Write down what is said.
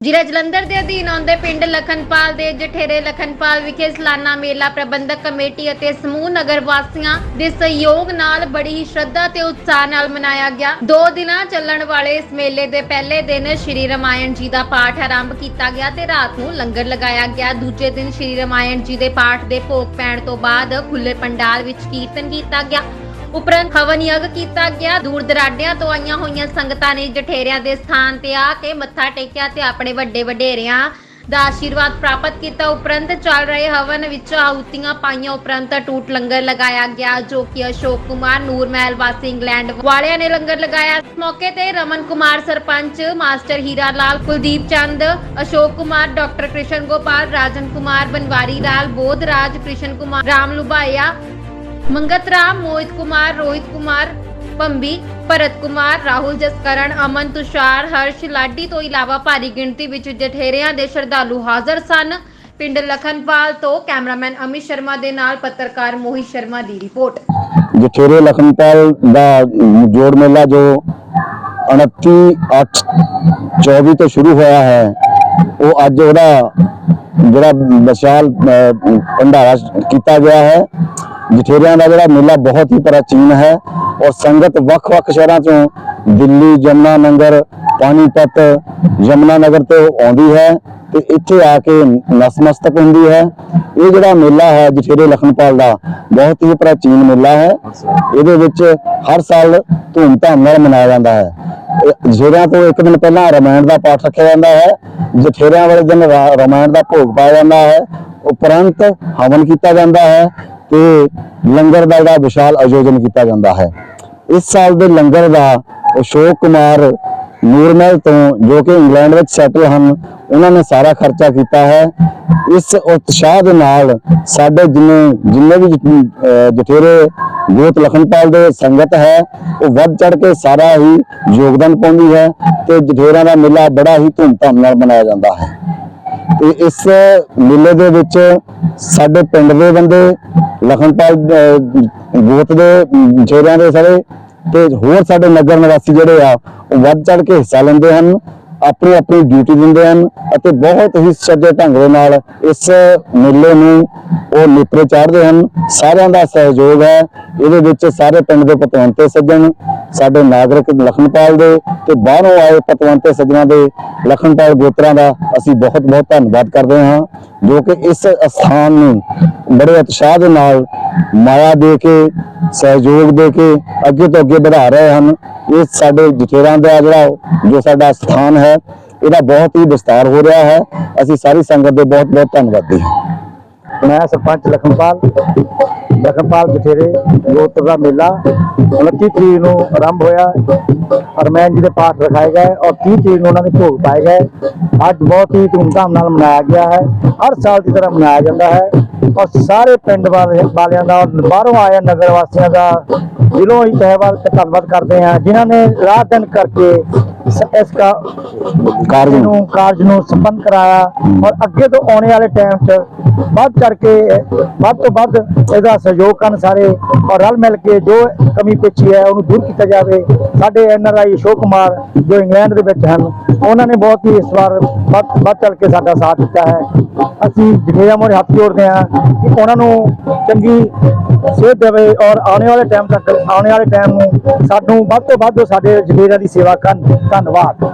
ਜ਼ਿਲ੍ਹਾ ਜਲੰਧਰ ਦੇ ਅਧੀਨ ਆਉਂਦੇ ਪਿੰਡ ਲਖਨਪਾਲ ਦੇ ਜਠੇਰੇ ਲਖਨਪਾਲ ਵਿਖੇ ਸਾਲਾਨਾ ਮੇਲਾ ਪ੍ਰਬੰਧਕ ਕਮੇਟੀ ਅਤੇ ਸਮੂਹ ਨਗਰ ਵਾਸੀਆਂ ਦੇ ਸਹਿਯੋਗ ਨਾਲ ਬੜੀ ਹੀ ਸ਼ਰਧਾ ਤੇ ਉਤਸ਼ਾਹ ਨਾਲ ਮਨਾਇਆ ਗਿਆ। ਦੋ ਦਿਨਾਂ ਚੱਲਣ ਵਾਲੇ ਇਸ ਮੇਲੇ ਦੇ ਪਹਿਲੇ ਦਿਨ ਸ਼੍ਰੀ ਰਮਾਇਣ ਜੀ ਦਾ ਪਾਠ ਆਰੰਭ ਕੀਤਾ ਗਿਆ ਤੇ ਰਾਤ ਨੂੰ ਲੰਗਰ ਲਗਾਇਆ ਗਿਆ। ਦੂਜੇ ਦਿਨ ਸ਼੍ਰੀ ਰਮਾਇਣ ਜੀ ਦੇ ਪਾਠ ਦੇ ਭੋਗ ਪੈਣ ਤੋਂ ਬਾਅਦ ਖੁੱਲੇ ਪੰਡਾਲ ਵਿੱਚ ਕੀਰਤਨ ਕੀਤਾ ਗਿਆ। ਉਪਰੰਤ ਹਵਨ ਯਗ ਕੀਤਾ ਗਿਆ। ਦੂਰ ਦਰਾਡਿਆਂ ਤੋਂ ਆਈਆਂ ਹੋਈਆਂ ਸੰਗਤਾਂ ਨੇ ਜਠੇਰਿਆਂ ਦੇ ਸਥਾਨ ਤੇ ਆ ਕੇ ਮੱਥਾ ਟੇਕਿਆ ਤੇ ਆਪਣੇ ਵੱਡੇ ਵਡੇਰਿਆਂ ਦਾ ਆਸ਼ੀਰਵਾਦ ਪ੍ਰਾਪਤ ਕੀਤਾ। ਉਪਰੰਤ ਚੱਲ ਰਹੇ ਹਵਨ ਵਿੱਚ ਆਹੂਤੀਆਂ ਪਾਈਆਂ। ਉਪਰੰਤ ਟੂਟ ਲੰਗਰ ਲਗਾਇਆ ਗਿਆ, ਜੋ ਕਿ ਅਸ਼ੋਕ ਕੁਮਾਰ, ਨੂਰ ਮਹਿਲ ਵਾਸੀ ਇੰਗਲੈਂਡ ਵਾਲਿਆਂ ਨੇ ਲੰਗਰ ਲਗਾਇਆ। ਇਸ ਮੌਕੇ ਤੇ ਰਮਨ ਕੁਮਾਰ ਸਰਪੰਚ, ਮਾਸਟਰ ਹੀਰਾ ਲਾਲ, ਕੁਲਦੀਪ ਚੰਦ, ਅਸ਼ੋਕ ਕੁਮਾਰ, ਡਾਕਟਰ ਕ੍ਰਿਸ਼ਨ ਗੋਪਾਲ, ਰਾਜਨ ਕੁਮਾਰ, ਬਨਵਾਰੀ ਲਾਲ, ਬੋਧ ਰਾਜ, ਕ੍ਰਿਸ਼ਨ ਕੁਮਾਰ, ਰਾਮ ਲੁਬਾਇਆ ਮੰਗਤ ਰਾਮ ਮੋਹਿਤ ਕੁਮਾਰ, ਰੋਹਿਤ ਕੁਮਾਰ, ਪੰਬੀ, ਭਰਤ ਕੁਮਾਰ, ਰਾਹੁਲ ਜਸਕਰਨ, ਅਮਨ ਤੁਸ਼ਾਰ, ਹਰਸ਼ ਲਾਡੀ ਤੋਂ ਇਲਾਵਾ ਭਾਰੀ ਗਿਣਤੀ ਵਿੱਚ ਜਠੇਰਿਆਂ ਦੇ ਸ਼ਰਧਾਲੂ ਹਾਜ਼ਰ ਸਨ। ਪਿੰਡ ਲਖਨਪਾਲ ਤੋਂ ਕੈਮਰਾਮੈਨ ਅਮਿਤ ਸ਼ਰਮਾ ਦੇ ਨਾਲ ਪੱਤਰਕਾਰ ਮੋਹਿਤ ਸ਼ਰਮਾ ਦੀ ਰਿਪੋਰਟ। ਜਠੇਰੇ ਲਖਨਪਾਲ ਦਾ ਜੋੜ ਮੇਲਾ ਜੋ 29 8 24 ਤੋਂ ਸ਼ੁਰੂ ਹੋਇਆ ਹੈ, ਉਹ ਅੱਜ ਉਹਦਾ ਜਿਹੜਾ ਵਿਸ਼ਾਲ ਭੰਡਾਰਾ ਕੀਤਾ ਗਿਆ ਹੈ। ਜਠੇਰਿਆਂ ਦਾ ਜਿਹੜਾ ਮੇਲਾ ਬਹੁਤ ਹੀ ਪ੍ਰਾਚੀਨ ਹੈ ਔਰ ਸੰਗਤ ਵੱਖ-ਵੱਖ ਸ਼ਹਿਰਾਂ ਤੋਂ ਦਿੱਲੀ, ਜਮਨਾ ਨਗਰ, ਪਾਣੀਪਤ ਯਮਨਾ ਨਗਰ ਤੋਂ ਆਉਂਦੀ ਹੈ ਤੇ ਇੱਥੇ ਆ ਕੇ ਨਸਮਸਤਕ ਹੁੰਦੀ ਹੈ। ਇਹ ਜਿਹੜਾ ਮੇਲਾ ਹੈ ਜਠੇਰੇ ਲਖਨਪਾਲ ਦਾ, ਬਹੁਤ ਹੀ ਪ੍ਰਾਚੀਨ ਮੇਲਾ ਹੈ। ਇਹਦੇ ਵਿੱਚ ਹਰ ਸਾਲ ਧੂਮਧਾਮ ਨਾਲ ਮਨਾਇਆ ਜਾਂਦਾ ਹੈ। ਇਹ ਜਠੇਰਿਆਂ ਤੋਂ ਇੱਕ ਦਿਨ ਪਹਿਲਾਂ ਰਾਮਾਇਣ ਦਾ ਪਾਠ ਰੱਖਿਆ ਜਾਂਦਾ ਹੈ। ਜਠੇਰਿਆਂ ਵਾਲੇ ਦਿਨ ਰਾ- ਰਾਮਾਇਣ ਦਾ ਭੋਗ ਪਾਇਆ ਜਾਂਦਾ ਹੈ। ਉਪਰੰਤ ਹਵਨ ਕੀਤਾ ਜਾਂਦਾ ਹੈ। ਤੇ ਲੰਗਰ ਦਾ ਜਿਹੜਾ ਵਿਸ਼ਾਲ ਆਯੋਜਨ ਕੀਤਾ ਜਾਂਦਾ ਹੈ। ਇਸ ਸਾਲ ਦੇ ਲੰਗਰ ਦਾ ਅਸ਼ੋਕ ਕੁਮਾਰ ਨੂਰਮਹਿਲ ਤੋਂ ਜੋ ਕਿ ਇੰਗਲੈਂਡ ਵਿੱਚ ਸੈਟਲ ਹਨ, ਉਹਨਾਂ ਨੇ ਸਾਰਾ ਖਰਚਾ ਕੀਤਾ ਹੈ। ਇਸ ਉਤਸ਼ਾਹ ਦੇ ਨਾਲ ਸਾਡੇ ਜਿੰਨੇ ਜਿੰਨੇ ਵੀ ਜਠੇਰੇ ਗੋਤ ਲਖਨਪਾਲ ਦੇ ਸੰਗਤ ਹੈ, ਉਹ ਵੱਧ ਚੜ ਕੇ ਸਾਰਾ ਹੀ ਯੋਗਦਾਨ ਪਾਉਂਦੀ ਹੈ ਤੇ ਜਠੇਰਾਂ ਦਾ ਮੇਲਾ ਬੜਾ ਹੀ ਧੂਮਧਾਮ ਨਾਲ ਮਨਾਇਆ ਜਾਂਦਾ ਹੈ। ਤੇ ਇਸ ਮੇਲੇ ਦੇ ਵਿੱਚ ਸਾਡੇ ਪਿੰਡ ਦੇ ਬੰਦੇ, ਲਖਨਪਾਲ ਗੋਤ ਦੇ ਜੇਰਿਆਂ ਦੇ ਸਾਰੇ ਤੇ ਹੋਰ ਸਾਡੇ ਨਗਰ ਨਿਵਾਸੀ ਜਿਹੜੇ ਆ, ਉਹ ਵੱਧ ਚੜ ਕੇ ਹਿੱਸਾ ਲੈਂਦੇ ਹਨ, ਆਪਣੀ ਆਪਣੀ ਡਿਊਟੀ ਦਿੰਦੇ ਹਨ ਅਤੇ ਬਹੁਤ ਹੀ ਸੱਜੇ ਢੰਗ ਦੇ ਨਾਲ ਇਸ ਮੇਲੇ ਨੂੰ ਉਹ ਨਿਪਰੇ ਚਾੜਦੇ ਹਨ। ਸਾਰਿਆਂ ਦਾ ਸਹਿਯੋਗ ਹੈ। ਇਹਦੇ ਵਿੱਚ ਸਾਰੇ ਪਿੰਡ ਦੇ ਪਤਵੰਤੇ ਸੱਜਣ, ਸਾਡੇ ਨਾਗਰਿਕ ਲਖਨਪਾਲ ਦੇ ਤੇ ਬਾਹਰੋਂ ਆਏ ਪਤਵੰਤੇ ਸੱਜਣਾਂ ਦੇ ਲਖਨਪਾਲ ਗੋਤਰਾਂ ਦਾ ਅਸੀਂ ਬਹੁਤ ਬਹੁਤ ਧੰਨਵਾਦ ਕਰਦੇ ਹਾਂ, ਜੋ ਕਿ ਇਸ ਅਸਥਾਨ ਨੂੰ ਬੜੇ ਉਤਸ਼ਾਹ ਦੇ ਨਾਲ ਮਾਇਆ ਦੇ ਕੇ, ਸਹਿਯੋਗ ਦੇ ਕੇ ਅੱਗੇ ਤੋਂ ਅੱਗੇ ਵਧਾ ਰਹੇ ਹਨ। ਇਹ ਸਾਡੇ ਜਠੇਰਾਂ ਦਾ ਜਿਹੜਾ ਜੋ ਸਾਡਾ ਸਥਾਨ ਹੈ, ਇਹਦਾ ਬਹੁਤ ਹੀ ਵਿਸਤਾਰ ਹੋ ਰਿਹਾ ਹੈ। ਅਸੀਂ ਸਾਰੀ ਸੰਗਤ ਦੇ ਬਹੁਤ ਬਹੁਤ ਧੰਨਵਾਦੀ ਹਾਂ। ਮੈਂ ਸਰਪੰਚ ਲਖਨਪਾਲ। ਲਖਨਪਾਲ ਜਠੇਰੇ ਗੋਤਰ ਦਾ ਮੇਲਾ। 29 ਤਰੀਕ ਨੂੰ ਆਰੰਭ ਹੋਇਆ। ਹਰਮੈਨ ਜੀ ਦੇ ਪਾਠ ਰਖਾਏ ਗਏ ਔਰ 30 ਤਰੀਕ ਨੂੰ ਉਹਨਾਂ ਦੇ ਭੋਗ ਪਾਏ ਗਏ। ਅੱਜ ਬਹੁਤ ਹੀ ਧੂਮਧਾਮ ਨਾਲ ਮਨਾਇਆ ਗਿਆ ਹੈ। ਹਰ ਸਾਲ ਦੀ ਤਰ੍ਹਾਂ ਮਨਾਇਆ ਜਾਂਦਾ ਹੈ। ਔਰ ਸਾਰੇ ਪਿੰਡ ਵਾਲੇ ਵਾਲਿਆਂ ਦਾ ਔਰ ਬਾਹਰੋਂ ਆਇਆ ਨਗਰ ਵਾਸੀਆਂ ਦਾ ਦਿਲੋਂ ਹੀ ਤਹਿਵਾਰ ਧੰਨਵਾਦ ਕਰਦੇ ਹਾਂ, ਜਿਨ੍ਹਾਂ ਨੇ ਰਾਤ ਦਿਨ ਕਰਕੇ ਇਸ- ਕਾ ਕਾਰਜ ਨੂੰ। ਕਾਰਜ ਨੂੰ ਸੰਪੰਨ ਕਰਾਇਆ ਔਰ ਅੱਗੇ ਤੋਂ ਆਉਣੇ ਵਾਲੇ ਟਾਈਮ 'ਚ ਵੱਧ ਕਰਕੇ ਵੱਧ ਤੋਂ ਵੱਧ ਇਹਦਾ ਸਹਿਯੋਗ ਕਰਨ ਸਾਰੇ ਔਰ ਰਲ ਮਿਲ ਕੇ ਜੋ ਕਮੀ ਪੇਚੀ ਹੈ ਉਹਨੂੰ ਦੂਰ ਕੀਤਾ ਜਾਵੇ। ਸਾਡੇ ਐਨਆਰਆਈ ਅਸ਼ੋਕ ਕੁਮਾਰ ਜੋ ਇੰਗਲੈਂਡ ਦੇ ਵਿੱਚ ਹਨ ਉਹਨਾਂ ਨੇ ਬਹੁਤ ਹੀ ਇਸ ਵਾਰ ਵੱਧ ਵੱਧ ਚੱਲ ਕੇ ਸਾਡਾ ਸਾਥ ਦਿੱਤਾ ਹੈ। ਅਸੀਂ ਜਗੇਰਾ ਮੋਰੇ ਹੱਥ ਜੋੜਦੇ ਹਾਂ ਕਿ ਉਹਨਾਂ ਨੂੰ ਚੰਗੀ ਸੇਧ ਦੇਵੇ ਔਰ ਆਉਣੇ ਵਾਲੇ ਟਾਈਮ ਤੱਕ, ਆਉਣੇ ਵਾਲੇ ਟਾਈਮ ਨੂੰ ਸਾਨੂੰ ਵੱਧ ਤੋਂ ਵੱਧ ਸਾਡੇ ਜ਼ਮੀਰਾਂ ਦੀ ਸੇਵਾ ਕਰਨ। ਧੰਨਵਾਦ।